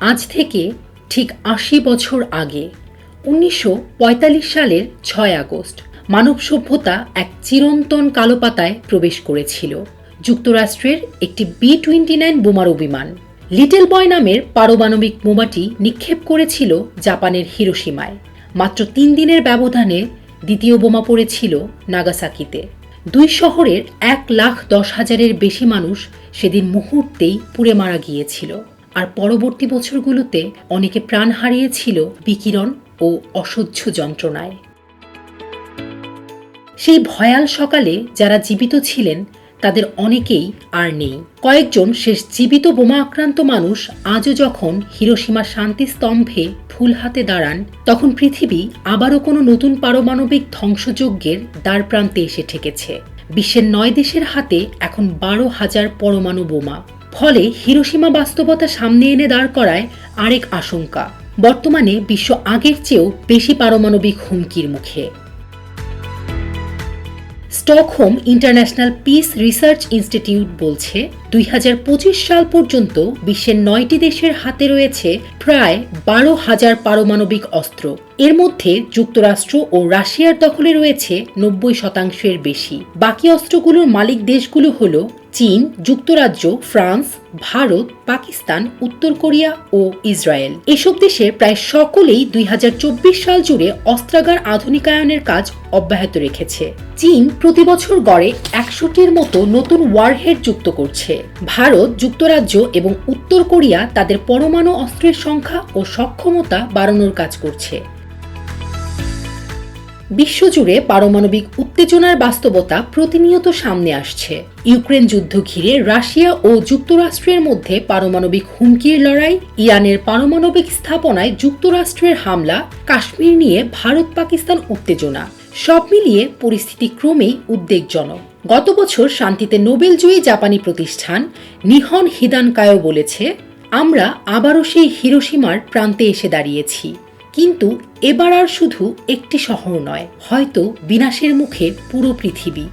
আজ থেকে ঠিক আশি বছর আগে, উনিশশো পঁয়তাল্লিশ সালের ছয় আগস্ট, মানব সভ্যতা এক চিরন্তন কালো পাতায় প্রবেশ করেছিল। যুক্তরাষ্ট্রের একটি বি টোয়েন্টি নাইন বোমারু বিমান। লিটল বয় নামের পারমাণবিক বোমাটি নিক্ষেপ করেছিল জাপানের হিরোসীমায় মাত্র তিন দিনের ব্যবধানে দ্বিতীয় বোমা পড়েছিল নাগাসাকিতে। দুই শহরের এক লাখ দশ হাজারের বেশি মানুষ সেদিন মুহূর্তেই পুড়ে মারা গিয়েছিল। আর পরবর্তী বছরগুলোতে অনেকে প্রাণ হারিয়েছিল বিকিরণ ও অসহ্য যন্ত্রণায়। সেই ভয়াল সকালে যারা জীবিত ছিলেন, তাদের অনেকেই আর নেই। কয়েকজন শেষ জীবিত বোমা আক্রান্ত মানুষ আজও যখন হিরোসীমা শান্তি স্তম্ভে ফুল হাতে দাঁড়ান, তখন পৃথিবী আবারও কোনো নতুন পারমাণবিক ধ্বংসযজ্ঞের দ্বার প্রান্তে এসে ঠেকেছে। বিশ্বের নয় দেশের হাতে এখন বারো হাজার পরমাণু বোমা। ফলে হিরোসীমা বাস্তবতা সামনে এনে দাঁড় করায় আরেক আশঙ্কা। বর্তমানে বিশ্ব আগের চেয়েও বেশি পারমাণবিক হুমকির মুখে। Stockholm international peace research institute বলছে, দুই হাজার পঁচিশ সাল পর্যন্ত বিশ্বের নয়টি দেশের হাতে রয়েছে প্রায় বারো হাজার পারমাণবিক অস্ত্র। এর মধ্যে যুক্তরাষ্ট্র ও রাশিয়ার দখলে রয়েছে নব্বই শতাংশের বেশি। বাকি অস্ত্রগুলোর মালিক দেশগুলো হল চীন, যুক্তরাজ্য, ফ্রান্স, ভারত, পাকিস্তান, উত্তর কোরিয়া ও ইসরায়েল। এসব দেশের প্রায় সকলেই দুই হাজার চব্বিশ সাল জুড়ে অস্ত্রাগার আধুনিকায়নের কাজ অব্যাহত রেখেছে। চীন প্রতি বছর গড়ে একশোটির মতো নতুন ওয়ারহেড যুক্ত করছে। ভারত, যুক্তরাজ্য এবং উত্তর কোরিয়া তাদের পরমাণু অস্ত্রের সংখ্যা ও সক্ষমতা বাড়ানোর কাজ করছে। বিশ্বজুড়ে পারমাণবিক উত্তেজনার বাস্তবতা প্রতিনিয়ত সামনে আসছে। ইউক্রেন যুদ্ধ ঘিরে রাশিয়া ও যুক্তরাষ্ট্রের মধ্যে পারমাণবিক হুমকির লড়াই, ইরানের পারমাণবিক স্থাপনায় যুক্তরাষ্ট্রের হামলা, কাশ্মীর নিয়ে ভারত পাকিস্তান উত্তেজনা, সব মিলিয়ে পরিস্থিতি ক্রমেই উদ্বেগজনক। গত বছর শান্তিতে নোবেলজয়ী জাপানি প্রতিষ্ঠান নিহন হিদানকায়ো বলেছে, আমরা আবারও সেই হিরোসীমার প্রান্তে এসে দাঁড়িয়েছি। কিন্তু এবার আর শুধু একটি শহর নয় হয়তো বিনাশের মুখে পুরো পৃথিবী।